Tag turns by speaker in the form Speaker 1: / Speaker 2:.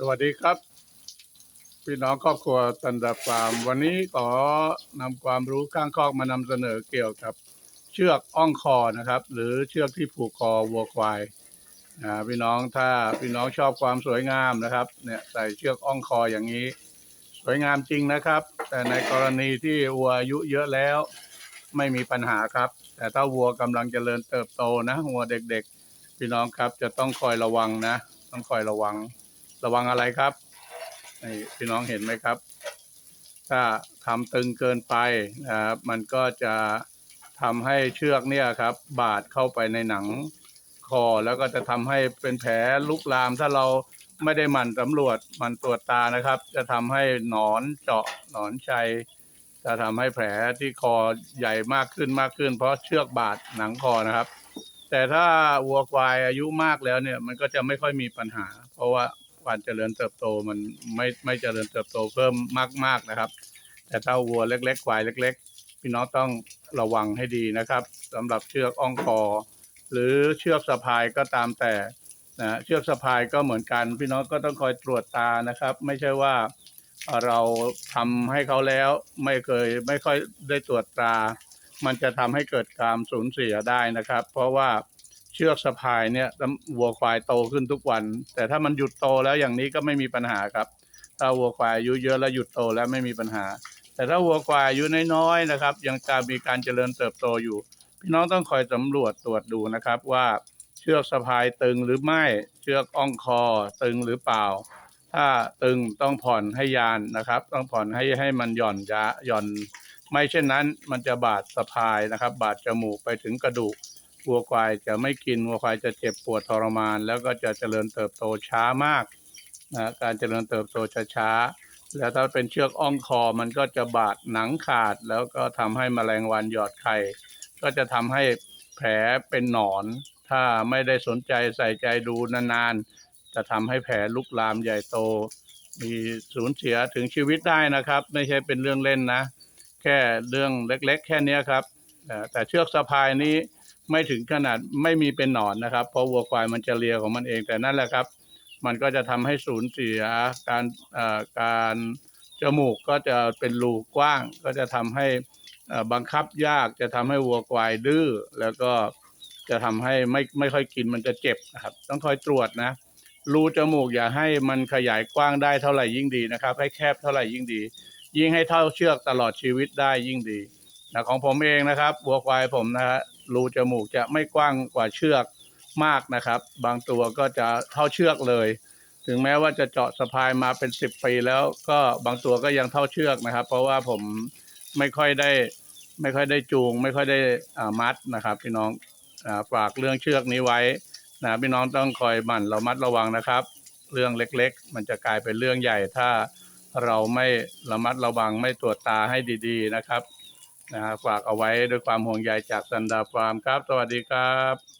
Speaker 1: สวัสดีครับ พี่น้องครอบครัวตันดาฟาร์ม วันนี้ขอนำความรู้ข้างคอกมานำเสนอเกี่ยวกับ เชือกอ้องคอนะครับ หรือเชือกที่ผูกคอวัวควายอ่าพี่น้องถ้าพี่น้องชอบความสวยงามนะครับ เนี่ยใส่เชือกอ้องคออย่างนี้ สวยงามจริงนะครับ แต่ในกรณีที่วัวอายุเยอะแล้ว ไม่มีปัญหาครับ แต่ถ้าวัวกำลังเจริญเติบโตนะวัวเด็กๆ พี่น้องครับจะต้องคอยระวังนะ ต้องคอยระวัง ระวังอะไรครับนี่พี่น้องเห็นไหมครับ ถ้าทำตึงเกินไปนะครับมันก็จะทำให้เชือกเนี่ยครับ บาดเข้าไปในหนังคอแล้วก็จะทำให้เป็นแผลลุกลาม ถ้าเราไม่ได้หมั่นสำรวจมันตรวจตานะครับ จะทำให้หนอนเจาะหนอนชัยจะทำให้แผลที่คอใหญ่มากขึ้นมากขึ้น เพราะเชือกบาดหนังคอนะครับ แต่ถ้าวัวควายอายุมากแล้วเนี่ย มันก็จะไม่ค่อยมีปัญหา เพราะว่า การเจริญเติบโตมันไม่ไม่เจริญเติบโตเพิ่มมากๆนะครับ แต่ถ้าวัวเล็ก ๆ ควายเล็ก ๆ พี่น้องต้องระวังให้ดีนะครับสำหรับเชือกอ่องคอหรือเชือกสะพายก็ตามแต่นะเชือกสะพายก็เหมือนกัน พี่น้องก็ต้องคอยตรวจตานะครับ ไม่ใช่ว่าเราทำให้เขาแล้วไม่เคยไม่ค่อยได้ตรวจตา มันจะทำให้เกิดการสูญเสียได้นะครับ เพราะว่า เชือกสะพายเนี่ยวัวควายโตขึ้นทุกวัน แต่ถ้ามันหยุดโตแล้วอย่างนี้ก็ไม่มีปัญหาครับ ถ้าวัวควายอายุเยอะแล้วหยุดโตแล้วไม่มีปัญหา แต่ถ้าวัวควายอายุน้อยๆนะครับ ยังการมีการเจริญเติบโตอยู่ พี่น้องต้องคอยสำรวจตรวจดูนะครับว่าเชือกสะพายตึงหรือไม่เชือกอ่องคอตึงหรือเปล่า ถ้าตึงต้องผ่อนให้ยานนะครับ ต้องผ่อนให้ให้มันหย่อนยาหย่อน ไม่เช่นนั้นมันจะบาดสะพายนะครับ บาดจมูกไปถึงกระดูก วัวควายจะไม่กินวัวควายจะเจ็บปวดทรมาน แล้วก็จะเจริญเติบโตช้ามากนะการเจริญเติบโตช้าแล้วถ้าเป็นเชือกอ่องคอมันก็จะบาดหนังขาด แล้วก็ทำให้แมลงวันหยอดไข่ก็จะทำให้แผลเป็นหนอน ถ้าไม่ได้สนใจใส่ใจดูนานๆ จะทำให้แผลลุกลามใหญ่โต มีสูญเสียถึงชีวิตได้นะครับ ไม่ใช่เป็นเรื่องเล่นนะ แค่เรื่องเล็กๆ แค่นี้ครับแต่เชือกสะพายนี้ ไม่ถึงขนาดไม่มีเป็นหนอนนะครับ เพราะวัวควายมันจะเลียของมันเองแต่นั่นแหละครับ มันก็จะทำให้สูญเสียการการจมูกก็จะเป็นรูกว้าง ก็จะทำให้บังคับยากจะทำให้วัวควายดื้อแล้วก็จะทำให้ไม่ไม่ค่อยกินมันจะเจ็บนะครับ ต้องคอยตรวจนะรูจมูกอย่าให้มันขยายกว้างได้เท่าไหร่ยิ่งดีนะครับ ให้แคบเท่าไหร่ยิ่งดี ยิ่งให้เท่าเชือกตลอดชีวิตได้ยิ่งดีนะของผมเองนะครับวัวควายผมนะฮะ รูจมูกจะไม่กว้างกว่าเชือกมากนะครับ บางตัวก็จะเท่าเชือกเลย ถึงแม้ว่าจะเจาะสะพายมาเป็นสิบปีแล้วก็บางตัวก็ยังเท่าเชือกนะครับ เพราะว่าผมไม่ค่อยได้ไม่ค่อยได้จูง ไม่ค่อยได้มัดนะครับ พี่น้องฝากเรื่องเชือกนี้ไว้นะพี่น้องต้องคอยหมั่นระมัดระวังนะครับ เรื่องเล็กๆ มันจะกลายเป็นเรื่องใหญ่ถ้าเราไม่ระมัดระวังไม่ตรวจตาให้ดี ๆ นะครับ นะฝากเอาไว้ด้วยความห่วงใยจากสันดาฟาร์มครับ สวัสดีครับ